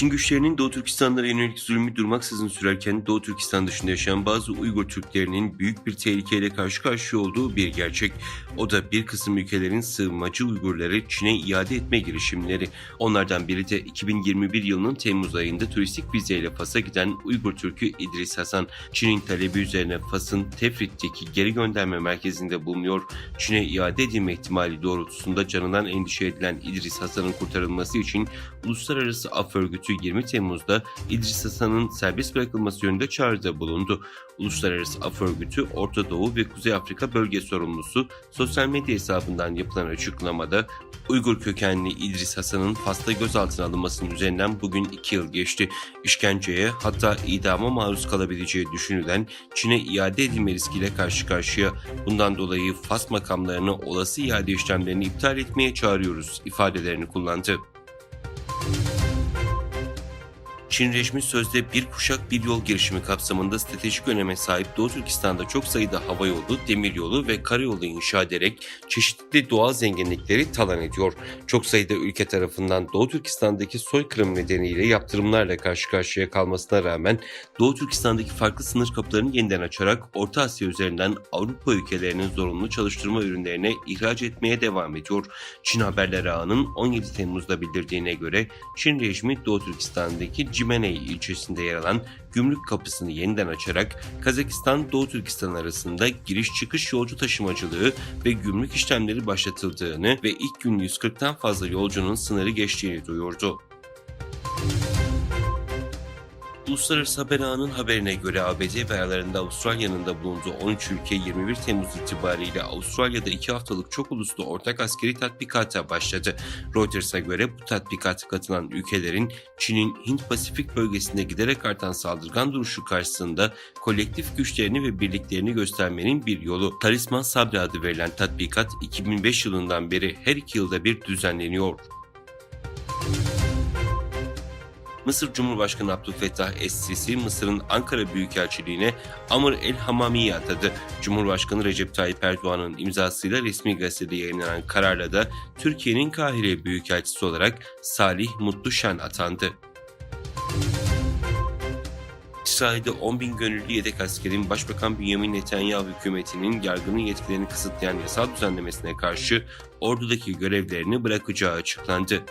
Çin güçlerinin Doğu Türkistanlara yönelik zulmü durmaksızın sürerken Doğu Türkistan dışında yaşayan bazı Uygur Türklerinin büyük bir tehlikeyle karşı karşıya olduğu bir gerçek. O da bir kısım ülkelerin sığınmacı Uygurları Çin'e iade etme girişimleri. Onlardan biri de 2021 yılının Temmuz ayında turistik vizeyle Fas'a giden Uygur Türk'ü İdris Hasan. Çin'in talebi üzerine Fas'ın Tefrit'teki geri gönderme merkezinde bulunuyor. Çin'e iade edilme ihtimali doğrultusunda canından endişe edilen İdris Hasan'ın kurtarılması için Uluslararası Af Örgütü 20 Temmuz'da İdris Hasan'ın serbest bırakılması yönünde çağrıda bulundu. Uluslararası Af Örgütü Orta Doğu ve Kuzey Afrika bölge sorumlusu sosyal medya hesabından yapılan açıklamada Uygur kökenli İdris Hasan'ın Fas'ta gözaltına alınmasının üzerinden bugün 2 yıl geçti. İşkenceye hatta idama maruz kalabileceği düşünülen Çin'e iade edilme riskiyle karşı karşıya. Bundan dolayı Fas makamlarını olası iade işlemlerini iptal etmeye çağırıyoruz ifadelerini kullandı. Çin rejimi sözde bir kuşak bir yol girişimi kapsamında stratejik öneme sahip Doğu Türkistan'da çok sayıda hava yolu, demiryolu ve karayolu inşa ederek çeşitli doğal zenginlikleri talan ediyor. Çok sayıda ülke tarafından Doğu Türkistan'daki soykırım nedeniyle yaptırımlarla karşı karşıya kalmasına rağmen Doğu Türkistan'daki farklı sınır kapılarını yeniden açarak Orta Asya üzerinden Avrupa ülkelerinin zorunlu çalıştırma ürünlerine ihraç etmeye devam ediyor. Çin Haberler Ağı'nın 17 Temmuz'da bildirdiğine göre Çin rejimi Doğu Türkistan'daki Cimeney ilçesinde yer alan gümrük kapısını yeniden açarak Kazakistan Doğu Türkistan arasında giriş çıkış yolcu taşımacılığı ve gümrük işlemleri başlatıldığını ve ilk gün 140'tan fazla yolcunun sınırı geçtiğini duyurdu. Uluslararası Haber Ağı'nın haberine göre ABD ve aralarında Avustralya'nın da bulunduğu 13 ülke 21 Temmuz itibariyle Avustralya'da 2 haftalık çok uluslu ortak askeri tatbikata başladı. Reuters'a göre bu tatbikata katılan ülkelerin Çin'in Hint-Pasifik bölgesinde giderek artan saldırgan duruşu karşısında kolektif güçlerini ve birliklerini göstermenin bir yolu. Talisman Sabri adı verilen tatbikat 2005 yılından beri her iki yılda bir düzenleniyor. Mısır Cumhurbaşkanı Abdülfettah Es-Sisi, Mısır'ın Ankara Büyükelçiliğine Amr el-Hamami'yi atadı. Cumhurbaşkanı Recep Tayyip Erdoğan'ın imzasıyla resmi gazetede yayınlanan kararla da Türkiye'nin Kahire Büyükelçisi olarak Salih Mutluşen atandı. İsrail'de 10 bin gönüllü yedek askerin Başbakan Benjamin Netanyahu hükümetinin yargının yetkilerini kısıtlayan yasal düzenlemesine karşı ordudaki görevlerini bırakacağı açıklandı.